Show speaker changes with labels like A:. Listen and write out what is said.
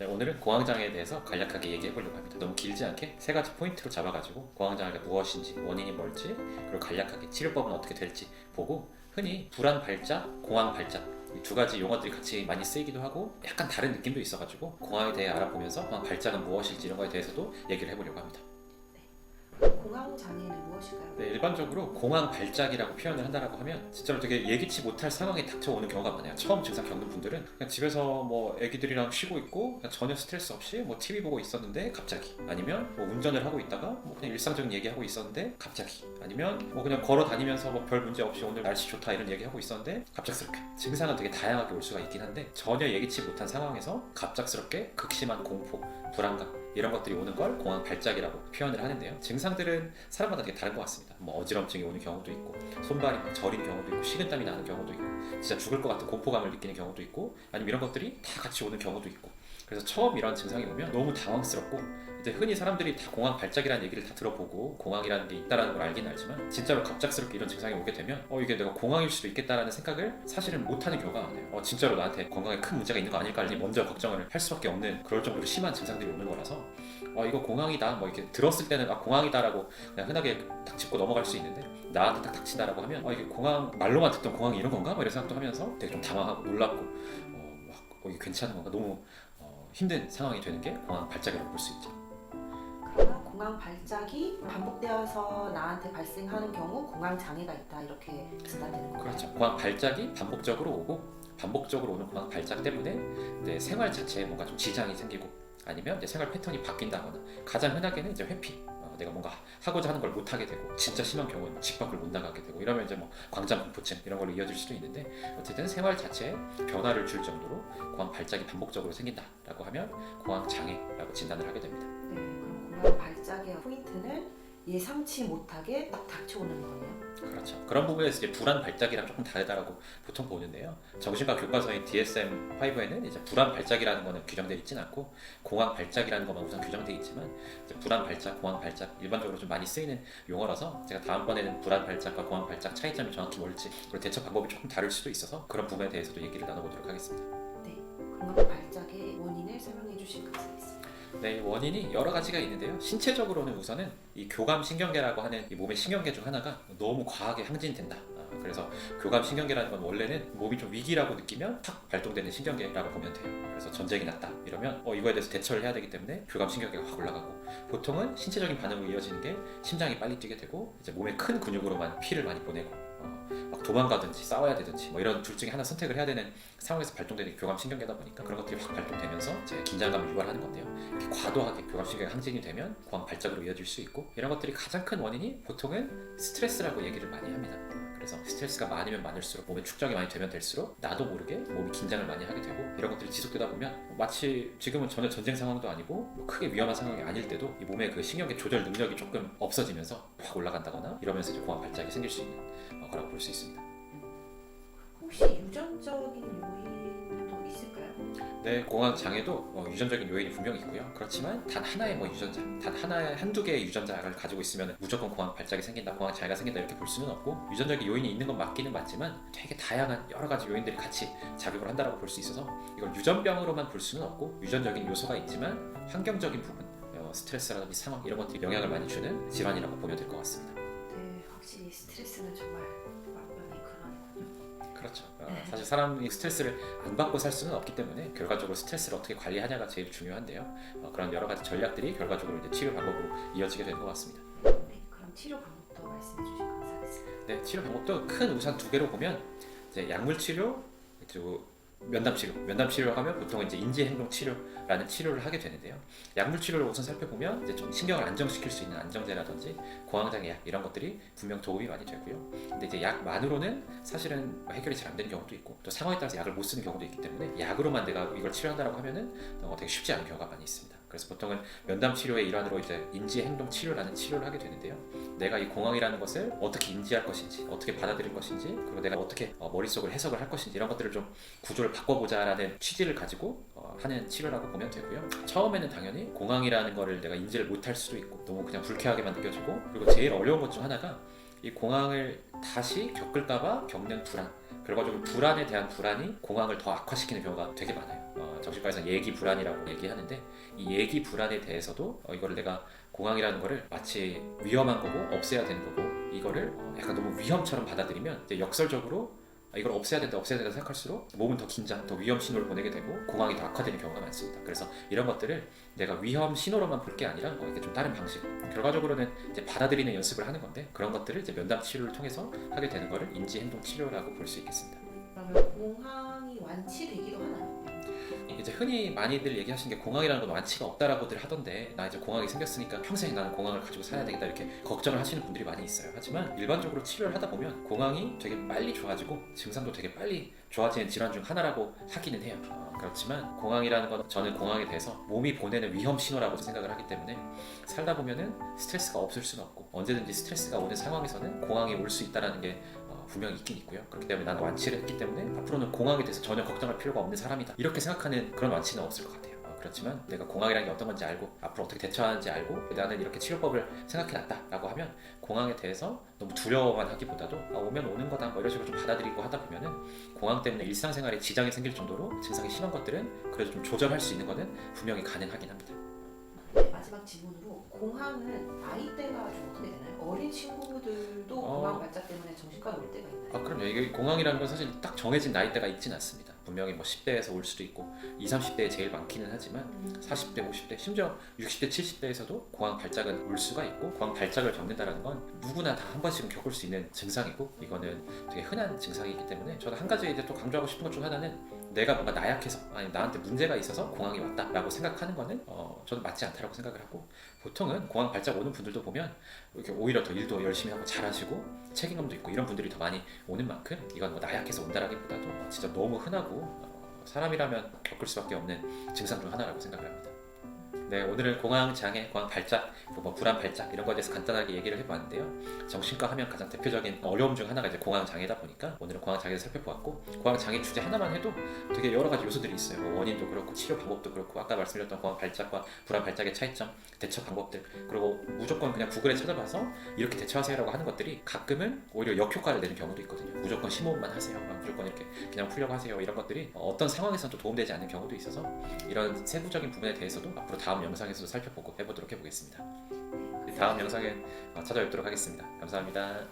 A: 네, 오늘은 공황장애에 대해서 간략하게 얘기해 보려고 합니다. 너무 길지 않게 세 가지 포인트로 잡아가지고 공황장애가 무엇인지, 원인이 뭘지, 그리고 간략하게 치료법은 어떻게 될지 보고 흔히 불안 발작, 공황 발작 이두 가지 용어들이 같이 많이 쓰이기도 하고 약간 다른 느낌도 있어가지고 공황에 대해 알아보면서 발작은 무엇일지 이런 거에 대해서도 얘기를 해보려고 합니다.
B: 공황 장애는 무엇일까요?
A: 네, 일반적으로 공황 발작이라고 표현을 한다라고 하면 진짜로 되게 예기치 못할 상황이 닥쳐오는 경우가 많아요. 처음 증상 겪는 분들은 그냥 집에서 뭐 애기들이랑 쉬고 있고 전혀 스트레스 없이 뭐 TV 보고 있었는데 갑자기 아니면 뭐 운전을 하고 있다가 뭐 그냥 일상적인 얘기하고 있었는데 갑자기 아니면 뭐 그냥 걸어 다니면서 뭐 별 문제 없이 오늘 날씨 좋다 이런 얘기하고 있었는데 갑작스럽게 증상은 되게 다양하게 올 수가 있긴 한데 전혀 예기치 못한 상황에서 갑작스럽게 극심한 공포, 불안감 이런 것들이 오는 걸 공황 발작이라고 표현을 하는데요. 증상들은 사람마다 되게 다른 것 같습니다. 뭐 어지럼증이 오는 경우도 있고 손발이 막 저린 경우도 있고 식은땀이 나는 경우도 있고 진짜 죽을 것 같은 공포감을 느끼는 경우도 있고 아니면 이런 것들이 다 같이 오는 경우도 있고 그래서 처음 이런 증상이 오면 너무 당황스럽고 이제 흔히 사람들이 다 공황 발작이라는 얘기를 다 들어보고 공황이라는 게 있다라는 걸 알긴 알지만 진짜로 갑작스럽게 이런 증상이 오게 되면 어 이게 내가 공황일 수도 있겠다라는 생각을 사실은 못하는 경우가 많아요. 어 진짜로 나한테 건강에 큰 문제가 있는 거 아닐까 를 먼저 걱정을 할 수밖에 없는 그럴 정도로 심한 증상들이 오는 거라서 어 이거 공황이다 뭐 이렇게 들었을 때는 아 공황이다라고 그냥 흔하게 딱 짚고 넘 어갈 수 있는데 나한테 딱 닥친다라고 하면 어 이게 공황 말로만 듣던 공황이 이런 건가? 뭐 이런 생각도 하면서 되게 좀 당황하고 놀랍고 어 막 어, 이게 괜찮은 건가? 너무 어, 힘든 상황이 되는 게 공황 발작이라고 볼 수 있죠.
B: 그러면 공황 발작이 반복되어서 나한테 발생하는 경우 공황 장애가 있다 이렇게 진단되는 건가요?
A: 그렇죠. 공황 발작이 반복적으로 오고 반복적으로 오는 공황 발작 때문에 이제 생활 자체에 뭔가 좀 지장이 생기고 아니면 이제 생활 패턴이 바뀐다거나 가장 흔하게는 이제 회피. 어, 내가 뭔가 하고자 하는 걸 못 하게 되고 진짜 심한 경우는 집 밖을 못 나가게 되고 이러면 이제 뭐 광장 공포증 이런 걸로 이어질 수도 있는데 어쨌든 생활 자체에 변화를 줄 정도로 공황 발작이 반복적으로 생긴다라고 하면 공황 장애라고 진단을 하게 됩니다.
B: 네, 그럼 공황 발작의 포인트는 예상치 못하게 딱 닥쳐오는 거예요.
A: 그렇죠. 그런 부분에서 이제 불안 발작이랑 조금 다르다라고 보통 보는데요. 정신과 교과서인 DSM-5에는 이제 불안 발작이라는 거는 규정되어 있진 않고 공황 발작이라는 것만 우선 규정되어 있지만 불안 발작, 공황 발작 일반적으로 좀 많이 쓰이는 용어라서 제가 다음번에는 불안 발작과 공황 발작 차이점이 정확히 뭘지 그리고 대처 방법이 조금 다를 수도 있어서 그런 부분에 대해서도 얘기를 나눠보도록 하겠습니다.
B: 네, 공황 발작의 원인을 설명해 주실 수 있습니다.
A: 네, 원인이 여러 가지가 있는데요. 신체적으로는 우선은 이 교감 신경계라고 하는 이 몸의 신경계 중 하나가 너무 과하게 항진된다. 아, 그래서 교감 신경계라는 건 원래는 몸이 좀 위기라고 느끼면 확 발동되는 신경계라고 보면 돼요. 그래서 전쟁이 났다 이러면 어, 이거에 대해서 대처를 해야 되기 때문에 교감 신경계가 확 올라가고 보통은 신체적인 반응으로 이어지는 게 심장이 빨리 뛰게 되고 이제 몸에 큰 근육으로만 피를 많이 보내고 어, 막 도망가든지 싸워야 되든지 뭐 이런 둘 중에 하나 선택을 해야 되는 상황에서 발동되는 교감 신경계다 보니까 그런 것들이 확 발동되면서 이제 긴장감을 유발하는 건데요. 이렇게 과도하게 교감 신경이 항진이 되면 공황 발작으로 이어질 수 있고 이런 것들이 가장 큰 원인이 보통은 스트레스라고 얘기를 많이 합니다. 그래서 스트레스가 많으면 많을수록 몸에 축적이 많이 되면 될수록 나도 모르게 몸이 긴장을 많이 하게 되고 이런 것들이 지속되다 보면 마치 지금은 전혀 전쟁 상황도 아니고 뭐 크게 위험한 상황이 아닐 때도 이 몸의 그 신경계 조절 능력이 조금 없어지면서 확 올라간다거나 이러면서 이제 공황 발작이 생길 수 있는 어, 거라고 볼 수 있습니다.
B: 혹시 유전적인 요인도 있을까요?
A: 네, 공황 장애도 어, 유전적인 요인이 분명히 있고요. 그렇지만 단 하나의 뭐 유전자, 단 하나의 한두 개의 유전자를 가지고 있으면 무조건 공황 발작이 생긴다, 공황 장애가 생긴다 이렇게 볼 수는 없고 유전적인 요인이 있는 건 맞기는 맞지만 되게 다양한 여러 가지 요인들이 같이 작용을 한다라고 볼 수 있어서 이걸 유전병으로만 볼 수는 없고 유전적인 요소가 있지만 환경적인 부분, 어, 스트레스라든지 상황 이런 것들이 영향을 많이 주는 질환이라고 보면 될 것 같습니다.
B: 네, 확실히 스트레스는 정말.
A: 그렇죠. 어, 사실 사람이 스트레스를 안 받고 살 수는 없기 때문에 결과적으로 스트레스를 어떻게 관리하냐가 제일 중요한데요. 어, 그런 여러 가지 전략들이 결과적으로 이제 치료 방법으로 이어지게 되는 것 같습니다.
B: 네, 그럼 치료 방법도 말씀해 주시면 감사하겠습니다.
A: 네, 치료 방법도 큰 우선 두 개로 보면 이제 약물 치료 그리고 면담 치료. 면담 치료라고 하면 보통 이제 인지 행동 치료라는 치료를 하게 되는데요. 약물 치료를 우선 살펴보면 이제 좀 신경을 안정시킬 수 있는 안정제라든지 공황장애 약 이런 것들이 분명 도움이 많이 되고요. 근데 이제 약만으로는 사실은 해결이 잘 안 되는 경우도 있고 또 상황에 따라서 약을 못 쓰는 경우도 있기 때문에 약으로만 내가 이걸 치료한다라고 하면은 어, 되게 쉽지 않은 경우가 많이 있습니다. 그래서 보통은 면담 치료의 일환으로 이제 인지 행동 치료라는 치료를 하게 되는데요. 내가 이 공황이라는 것을 어떻게 인지할 것인지, 어떻게 받아들일 것인지, 그리고 내가 어떻게 어, 머릿속을 해석을 할 것인지 이런 것들을 좀 구조를 바꿔보자라는 취지를 가지고 어, 하는 치료라고 보면 되고요. 처음에는 당연히 공황이라는 거를 내가 인지를 못할 수도 있고 너무 그냥 불쾌하게만 느껴지고 그리고 제일 어려운 것 중 하나가 이 공황을 다시 겪을까봐 겪는 불안. 결과적으로 불안에 대한 불안이 공황을 더 악화시키는 경우가 되게 많아요. 어, 정신과에서 얘기 불안이라고 얘기하는데 이 얘기 불안에 대해서도 어, 이거를 내가 공황이라는 거를 마치 위험한 거고 없애야 되는 거고 이거를 어, 약간 너무 위험처럼 받아들이면 역설적으로 아, 이걸 없애야 된다 없애야 된다 생각할수록 몸은 더 긴장 더 위험 신호를 보내게 되고 공황이 더 악화되는 경우가 많습니다 그래서 이런 것들을 내가 위험 신호로만 볼 게 아니라 어, 이렇게 좀 다른 방식 결과적으로는 이제 받아들이는 연습을 하는 건데 그런 것들을 이제 면담 치료를 통해서 하게 되는 거를 인지 행동 치료라고 볼 수 있겠습니다
B: 그러면 공황이 완치되기도 하나요?
A: 이제 흔히 많이들 얘기하시는 게 공황이라는 건 완치가 없다라고들 하던데 나 이제 공황이 생겼으니까 평생 나는 공황을 가지고 살아야 되겠다 이렇게 걱정을 하시는 분들이 많이 있어요. 하지만 일반적으로 치료를 하다 보면 공황이 되게 빨리 좋아지고 증상도 되게 빨리 좋아지는 질환 중 하나라고 하기는 해요. 어, 그렇지만 공황이라는 건 저는 공황에 대해서 몸이 보내는 위험 신호라고 생각을 하기 때문에 살다 보면은 스트레스가 없을 수는 없고 언제든지 스트레스가 오는 상황에서는 공황이 올 수 있다라는 게 어, 분명히 있긴 있고요. 그렇기 때문에 나는 완치를 했기 때문에 앞으로는 공황에 대해서 전혀 걱정할 필요가 없는 사람이다. 이렇게 생각하는 그런 완치는 없을 것 같아요. 어, 그렇지만 내가 공황이라는 게 어떤 건지 알고 앞으로 어떻게 대처하는지 알고 나는 이렇게 치료법을 생각해놨다라고 하면 공황에 대해서 너무 두려워만 하기보다도 아, 오면 오는 거다 뭐 이런 식으로 좀 받아들이고 하다 보면은 공황 때문에 일상생활에 지장이 생길 정도로 증상이 심한 것들은 그래도 좀 조절할 수 있는 거는 분명히 가능하긴 합니다.
B: 마지막 질문으로 공황은 나이대가 좀 어떻게 되나요? 어린 친구들도
A: 어.
B: 공황 발작 때문에 정신과 올 때가 있나요?
A: 아 그럼요. 이게 공황이라는 건 사실 딱 정해진 나이대가 있진 않습니다. 분명히 뭐 10대에서 올 수도 있고 20, 30대에 제일 많기는 하지만 40대, 50대, 심지어 60대, 70대에서도 공황 발작은 올 수가 있고 공황 발작을 겪는다는 건 누구나 다 한 번씩은 겪을 수 있는 증상이고 이거는 되게 흔한 증상이기 때문에 저는 한 가지 이제 또 강조하고 싶은 것 중 하나는 내가 뭔가 나약해서 아니 나한테 문제가 있어서 공황이 왔다라고 생각하는 거는 어, 저는 맞지 않다라고 생각을 하고 보통은 공황 발작 오는 분들도 보면 이렇게 오히려 더 일도 열심히 하고 잘하시고 책임감도 있고 이런 분들이 더 많이 오는 만큼 이건 뭐 나약해서 온다라기보다도 진짜 너무 흔하고 어, 사람이라면 겪을 수밖에 없는 증상 중 하나라고 생각을 합니다. 네, 오늘은 공황 장애, 공황 발작, 뭐 불안 발작 이런 거에 대해서 간단하게 얘기를 해봤는데요. 정신과 하면 가장 대표적인 어려움 중 하나가 이제 공황 장애다 보니까 오늘은 공황 장애를 살펴보았고 공황 장애 주제 하나만 해도 되게 여러 가지 요소들이 있어요. 뭐 원인도 그렇고 치료 방법도 그렇고 아까 말씀드렸던 공황 발작과 불안 발작의 차이점, 대처 방법들 그리고 무조건 그냥 구글에 찾아봐서 이렇게 대처하세요라고 하는 것들이 가끔은 오히려 역효과를 내는 경우도 있거든요. 무조건 심호흡만 하세요. 막 무조건 이렇게 그냥 풀려고 하세요. 이런 것들이 어떤 상황에서는 또 도움되지 않는 경우도 있어서 이런 세부적인 부분에 대해서도 앞으로 다음 영상에서도 살펴보고 해보도록 해보겠습니다. 다음 영상에 어, 찾아뵙도록 하겠습니다. 감사합니다.